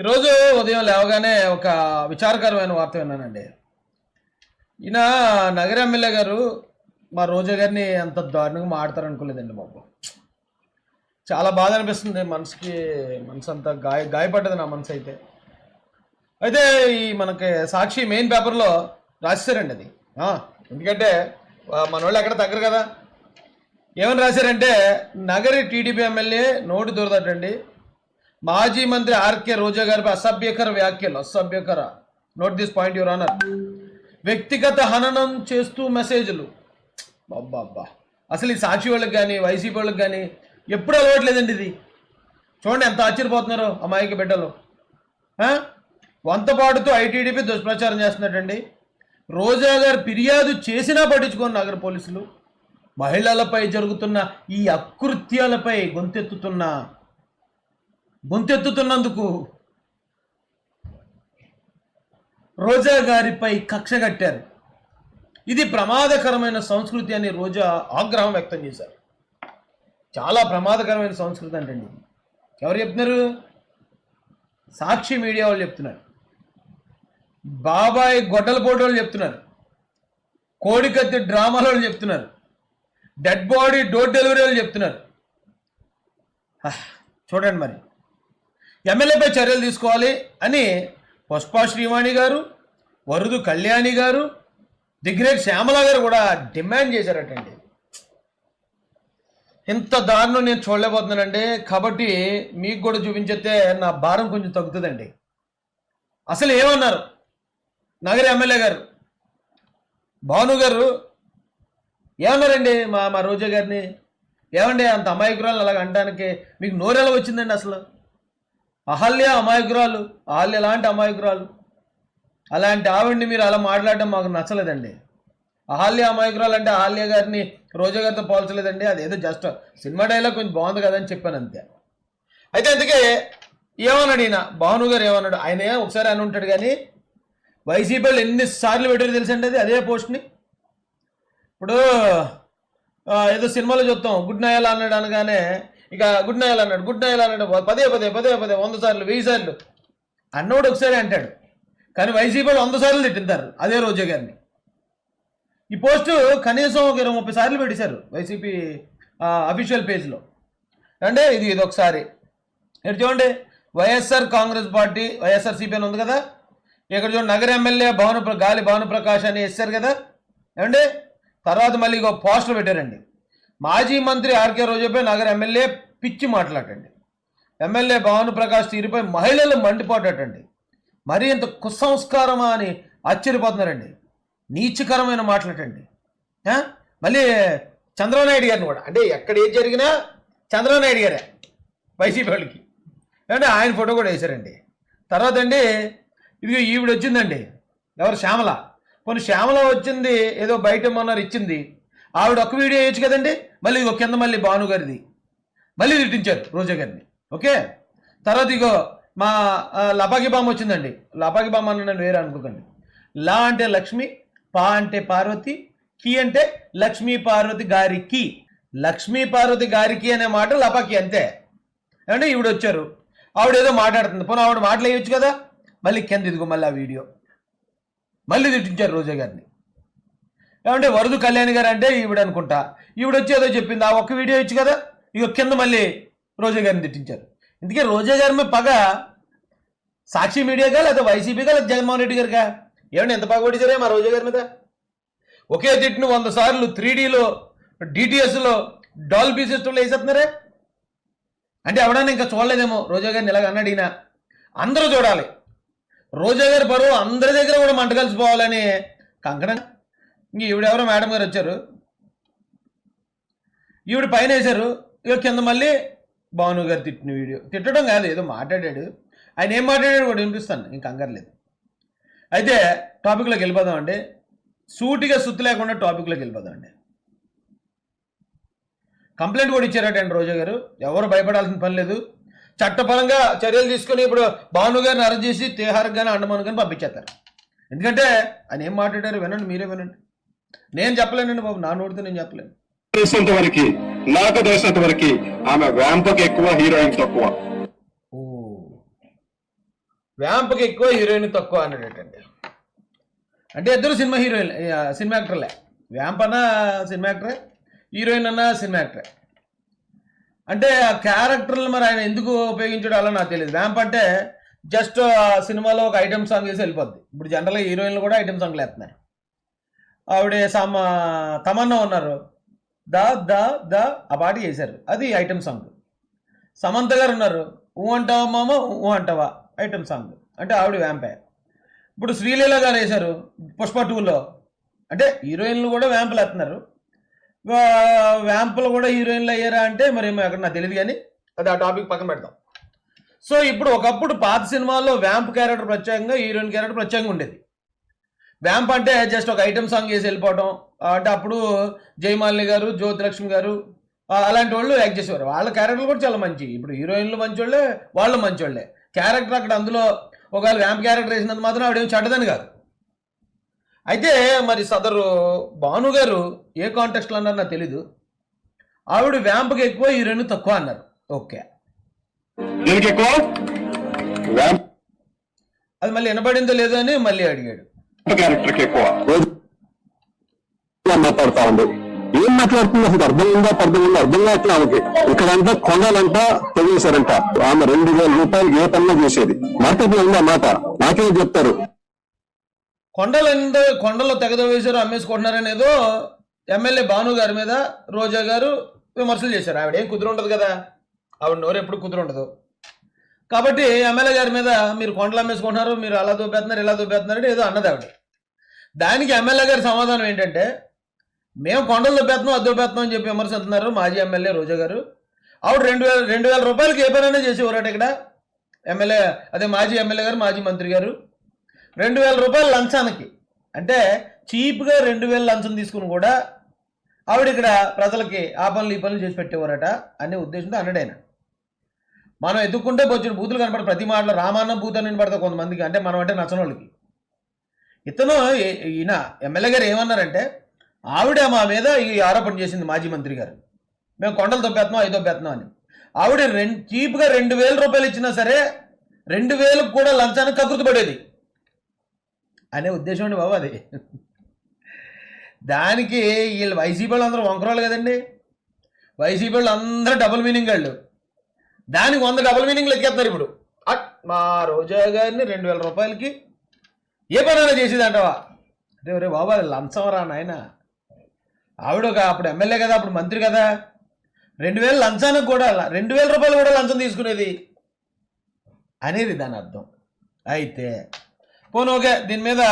ఈరోజు ఉదయం లేవగానే ఒక విచారకరమైన వార్త విన్నానండి. ఈయన నగర ఎమ్మెల్యే గారు మా రోజా గారిని అంత దారుణంగా మాడతారు అనుకోలేదండి బాబు. చాలా బాధ అనిపిస్తుంది మనసుకి మనసు అంతా గాయ గాయపడ్డది నా మనసు అయితే. అయితే ఈ మనకి సాక్షి మెయిన్ పేపర్లో రాశారండి అది. ఎందుకంటే మన వాళ్ళు ఎక్కడ తగ్గరు కదా. ఏమని రాశారంటే నగరి టీడీపీ ఎమ్మెల్యే నోటి దొరదటండి. మాజీ మంత్రి ఆర్కే రోజా గారిపై అసభ్యకర వ్యాఖ్యలు అసభ్యకర. Note this point your honour వ్యక్తిగత హననం చేస్తూ మెసేజ్లు అబ్బా అసలు ఈ సాక్షి వాళ్ళకి కానీ వైసీపీ వాళ్ళకి కానీ ఎప్పుడు అలవాట్లేదండి ఇది? చూడండి ఎంత ఆశ్చర్యపోతున్నారో అమాయక బిడ్డలు. వంతపాటుతో ఐటీడీపీ దుష్ప్రచారం చేస్తున్నట్టండి. రోజా గారు ఫిర్యాదు చేసినా పట్టించుకోండి నగర పోలీసులు. మహిళలపై జరుగుతున్న ఈ అకృత్యాలపై గొంతెత్తుతున్న గొంతెత్తుతున్నందుకు రోజా గారిపై కక్ష కట్టారు. ఇది ప్రమాదకరమైన సంస్కృతి అని రోజా ఆగ్రహం వ్యక్తం చేశారు. చాలా ప్రమాదకరమైన సంస్కృతి అంటండి. ఎవరు చెప్తున్నారు? సాక్షి మీడియా వాళ్ళు చెప్తున్నారు. బాబాయ్ గొడ్డల పోటీ వాళ్ళు చెప్తున్నారు. కోడికత్తి డ్రామాల వాళ్ళు చెప్తున్నారు. డెడ్ బాడీ డోర్ డెలివరీ వాళ్ళు చెప్తున్నారు. హ, చూడండి మరి. ఎమ్మెల్యేపై చర్యలు తీసుకోవాలి అని పుష్ప శ్రీవాణి గారు వరుదు కళ్యాణి గారు దిగ్రేట్ శ్యామల గారు కూడా డిమాండ్ చేశారటండి. ఇంత దారుణం నేను చూడలేకపోతున్నానండి. కాబట్టి మీకు కూడా చూపించేస్తే నా భారం కొంచెం తగ్గుతుందండి. అసలు ఏమన్నారు? నగర ఎమ్మెల్యే గారు భాను గారు ఏమన్నారండి మా మా రోజా గారిని? ఏమండి అంత అమాయకురాలు అలాగ అనడానికి మీకు నోరెలా వచ్చిందండి అసలు? అహల్య అమాయకురాలు అహల్య లాంటి అమాయకురాలు. అలాంటి ఆవిడ్ని మీరు అలా మాట్లాడడం మాకు నచ్చలేదండి. అహల్య అమాయకురాలు అంటే అహల్య గారిని రోజా గారితో పోల్చలేదండి. అది ఏదో జస్ట్ సినిమా డైలాగ్ కొంచెం బాగుంది కదా అని చెప్పాను అంతే. అయితే అందుకే ఏమన్నాడు ఈయన? భాను గారు ఏమన్నాడు? ఆయన ఒకసారి అని ఉంటాడు కానీ వైసీపీ వాళ్ళు ఎన్నిసార్లు పెట్టారు తెలుసండి అది? అదే పోస్ట్ని. ఇప్పుడు ఏదో సినిమాలో చూస్తాం గుడ్ నయల్ అన్నాడు అనగానే ఇక గుడ్ నైల్ అన్నాడు. గుడ్ నైల్ అన్నాడు. పదే పదే పదే పదే వంద సార్లు వెయ్యి సార్లు. అన్నోడు ఒకసారి అంటాడు. కానీ వైసీపీలో వంద సార్లు తిట్టింటారు అదే రోజా గారిని. ఈ పోస్టు కనీసం ఒక ఇరవై ముప్పై సార్లు పెట్టేశారు వైసీపీ అఫీషియల్ పేజ్లో అంటే ఇది ఇది ఒకసారి ఇక్కడ చూడండి. వైఎస్ఆర్ కాంగ్రెస్ పార్టీ వైఎస్ఆర్ సిపిఎన్ అని ఉంది కదా? ఇక్కడ చూడండి నగర ఎమ్మెల్యే భవన ప్ర- గాలి భవన ప్రకాష్ అని వేస్తారు కదా? ఏమండి? తర్వాత మళ్ళీ ఇంకో పోస్టర్ పెట్టారండి. మాజీ మంత్రి ఆర్కే రోజుపై నగర ఎమ్మెల్యే పిచ్చి మాట్లాడండి ఎమ్మెల్యే భాను ప్రకాష్ తీరుపై మహిళలు మండిపోటండి మరి ఇంత కుసంస్కారమా అని ఆశ్చర్యపోతున్నారండి. నీచకరమైన మాట్లాడండి మళ్ళీ చంద్రబాబు గారిని కూడా. అంటే ఎక్కడ ఏది జరిగినా చంద్రబాబు నాయుడు గారే వైసీపీ వాళ్ళకి. అంటే ఆయన ఫోటో కూడా వేశారండి. తర్వాత అండి ఇది ఈవిడ వచ్చిందండి. ఎవరు? శ్యామల. కొన్ని శ్యామల వచ్చింది ఏదో బయట మొన్నారు ఇచ్చింది. ఆవిడ ఒక వీడియో వేయచ్చు కదండి? మళ్ళీ ఇగో కింద మళ్ళీ భాను గారిది. మళ్ళీ తిట్టించారు రోజా గారిని. ఓకే? తర్వాత ఇగో మా ఆ, లపాకి బామ్మ వచ్చిందండి. లపాకి బామ్మ అని నేను వేరే అనుకోకండి. లా అంటే లక్ష్మి పా అంటే పార్వతి కి అంటే లక్ష్మీ పార్వతి గారికి లక్ష్మీ పార్వతి గారికి అనే మాట లపాకి అంతే. అంటే ఈవిడ వచ్చారు. ఆవిడ ఏదో మాట్లాడుతుంది. పోనీ ఆవిడ మాట్లాడేయచ్చు కదా? మళ్ళీ కింద ఇదిగో మళ్ళీ ఆ వీడియో. మళ్ళీ తిట్టించారు రోజా గారిని. ఏమంటే వరదు కళ్యాణ్ గారు అంటే ఈవిడ అనుకుంటా ఈవిడ వచ్చి ఏదో చెప్పింది. ఆ ఒక్క వీడియో ఇచ్చు కదా? ఇక కింద మళ్ళీ రోజా గారిని తిట్టించారు. ఇందుకే రోజా గారి మీద పగ సాక్షి మీడియాగా లేదా వైసీపీగా లేదా జగన్మోహన్ రెడ్డి గారిగా ఏమంటే ఎంత పగ కొట్టించారే మా రోజా గారి మీద? ఒకే తిట్టును వంద సార్లు త్రీ డీలో డిటిఎస్లో డాల్బీ సిస్టంలో వేసేస్తున్నారే? అంటే ఎవడన్నా ఇంకా చూడలేదేమో. రోజా గారిని ఇలాగ అన్నాడు ఈయన. అందరూ చూడాలి. రోజా గారి పరువు అందరి దగ్గర కూడా మంట కలిసిపోవాలని కంకణం. ఇంక ఈవిడెవరో మేడం గారు వచ్చారు. ఈవిడ పైన వేశారు. ఇక కింద మళ్ళీ భాను గారు తిట్టిన వీడియో. తిట్టడం కాదు ఏదో మాట్లాడాడు. ఆయన ఏం మాట్లాడాడు కూడా వినిపిస్తాను ఇంక అంగర్లేదు అయితే టాపిక్లోకి వెళ్ళిపోదామండి సూటిగా సుత్తు లేకుండా టాపిక్లోకి వెళ్ళిపోదామండి కంప్లైంట్ కూడా ఇచ్చారటండి రోజా గారు. ఎవరు భయపడాల్సిన పని లేదు. చట్టపరంగా చర్యలు తీసుకుని ఇప్పుడు భాను గారిని అరెస్ట్ చేసి తిహార్ కానీ అండమాన్ కానీ పంపించేస్తారు. ఎందుకంటే ఆయన ఏం మాట్లాడారు వినండి మీరే వినండి. నేను చెప్పలేనండి బాబు నా నోటితో నేను చెప్పలేను. తెలిసినంత వరకు నాకు తెలిసినంత వరకు ఆమె వ్యాంపకి ఎక్కువ హీరోయిన్ తక్కువ. ఓ. వ్యాంప్కి ఎక్కువ హీరోయిన్ తక్కువ అన్నాడటండి. అంటే ఇద్దరు సినిమా హీరోయిన్ సినిమా యాక్టర్లే. వ్యాంప్ అన్న సినిమా యాక్టరే హీరోయిన్ అన్న సినిమా యాక్టరే. అంటే ఆ క్యారెక్టర్లు మరి ఆయన ఎందుకు ఉపయోగించడం అలా నాకు తెలియదు. వ్యాంప్ అంటే జస్ట్ సినిమాలో ఒక ఐటమ్ సాంగ్ చేసి వెళ్ళిపోద్ది. ఇప్పుడు జనరల్గా హీరోయిన్లు కూడా ఐటమ్ సాంగ్లు వేస్తున్నారు. ఆవిడ సమ తమన్నా ఉన్నారు. ద ద ద ఆ పాట చేశారు. అది ఐటమ్ సాంగ్. సమంత గారు ఉన్నారు. ఊ అంటావా మామ? ఊ అంటావా? Item song. అంటే ఆవిడ వ్యాంపే ఇప్పుడు శ్రీలీల గారు వేశారు పుష్ప టూలో. అంటే హీరోయిన్లు కూడా వ్యాంపులు వేస్తున్నారు. వ్యాంపులు కూడా హీరోయిన్లు అయ్యారా అంటే మరి ఎక్కడ నాకు తెలియదు కానీ అది ఆ టాపిక్ పక్కన పెడతాం. సో ఇప్పుడు ఒకప్పుడు పాత సినిమాల్లో వ్యాంప్ క్యారెక్టర్ ప్రత్యేకంగా హీరోయిన్ క్యారెక్టర్ ప్రత్యేకంగా ఉండేది. వ్యాంప్ అంటే జస్ట్ ఒక ఐటమ్ సాంగ్ చేసి వెళ్ళిపోవడం అంటే అప్పుడు జయమాలిని గారు జ్యోతిలక్ష్మి గారు అలాంటి వాళ్ళు యాక్ట్ చేసేవారు. వాళ్ళ క్యారెక్టర్లు కూడా చాలా మంచి. ఇప్పుడు హీరోయిన్లు మంచోళ్ళే వాళ్ళు మంచోళ్ళే. క్యారెక్టర్ అక్కడ అందులో ఒకవేళ వ్యాంప్ క్యారెక్టర్ వేసినంత మాత్రం ఆవిడేం చెడ్డదని కాదు. అయితే మరి సదరు భాను గారు ఏ కాంటెక్స్ట్లో అన్నారు నాకు తెలీదు. ఆవిడ వ్యాంప్కి ఎక్కువ హీరోయిన్ తక్కువ అన్నారు. ఓకే. అది మళ్ళీ వినపడిందో లేదో అని మళ్ళీ అడిగాడు. క్యారెక్టర్కి ఎక్కువ. మాట్లాడుతా ఉంది ఏం మాట్లాడుతుంది అసలు అర్థం ఉందా అర్థం ఉందా? అర్థం కావట్లే ఆమెకి? ఇక్కడంతా కొండలంతా తెగేశారంట ఆమె రెండు వేల రూపాయలు ఏ పనులు చేసేది? లో ఉందా మాట? నాకేం చెప్తారు. కొండలు కొండలో తెగదవేశారు అమ్మేసుకుంటున్నారనేదో ఎమ్మెల్యే భాను గారి మీద రోజా గారు విమర్శలు చేశారు. ఆవిడ ఏం కుదురుండదు కదా? ఆవిడ నోరు ఎప్పుడు కుదురుండదు. కాబట్టి ఎమ్మెల్యే గారి మీద మీరు కొండలు అమ్మేసుకుంటున్నారు మీరు అలా దూపేస్తున్నారు ఇలా దూపేస్తున్నారు ఏదో అన్నది ఆవిడ దానికి ఎమ్మెల్యే గారి సమాధానం ఏంటంటే మేము కొండలు దొబ్బేస్తున్నాం అది దొబ్బేస్తున్నాం అని చెప్పి విమర్శిస్తున్నారు మాజీ ఎమ్మెల్యే రోజా గారు. ఆవిడ రెండు వేల రెండు వేల రూపాయలకి ఏ పనైనా చేసేవారట ఇక్కడ. ఎమ్మెల్యే అదే మాజీ ఎమ్మెల్యే గారు మాజీ మంత్రి గారు. రెండు వేల రూపాయల లంచానికి అంటే చీప్గా రెండు వేల లంచం తీసుకుని కూడా ఆవిడ ఇక్కడ ప్రజలకి ఆ పనులు ఈ పనులు చేసి పెట్టేవారట అనే ఉద్దేశంతో అన్నడైనా మనం ఎత్తుక్కుంటే బొచ్చుడు బూతులు కనపడ ప్రతి మాటలో రామాన్న భూతం అని కొంతమందికి. అంటే మనం అంటే నచ్చని వాళ్ళకి ఇతను ఈయన ఎమ్మెల్యే గారు ఏమన్నారంటే ఆవిడ మా మీద ఈ ఆరోపణ చేసింది మాజీ మంత్రి గారు. మేము కొండలు దొబ్బేస్తున్నాం ఐదు దొబ్బేస్తున్నాం అని. ఆవిడ రెండు చీప్గా రెండు వేల రూపాయలు ఇచ్చినా సరే రెండు వేలకు కూడా లంచానికి కకృతి పడేది. అనే ఉద్దేశం అండి బాబు అది. దానికి వీళ్ళు వైసీపీ వాళ్ళు అందరూ వంకరాలు కదండి. వైసీపీ వాళ్ళు అందరూ డబుల్ మీనింగ్ వాళ్ళు. దానికి వంద డబుల్ మీనింగ్లు ఎక్కేస్తున్నారు ఇప్పుడు. అట్ మా రోజా గారిని రెండు వేల రూపాయలకి ఏ పనైనా చేసేది అంటావా అరే రే బాబా లంచం రా నాయన. ఆవిడ ఒక అప్పుడు ఎమ్మెల్యే కదా అప్పుడు మంత్రి కదా. రెండు వేల లంచానికి కూడా రెండు వేల రూపాయలు కూడా లంచం తీసుకునేది. అనేది దాని అర్థం. అయితే పోను ఓకే దీని మీద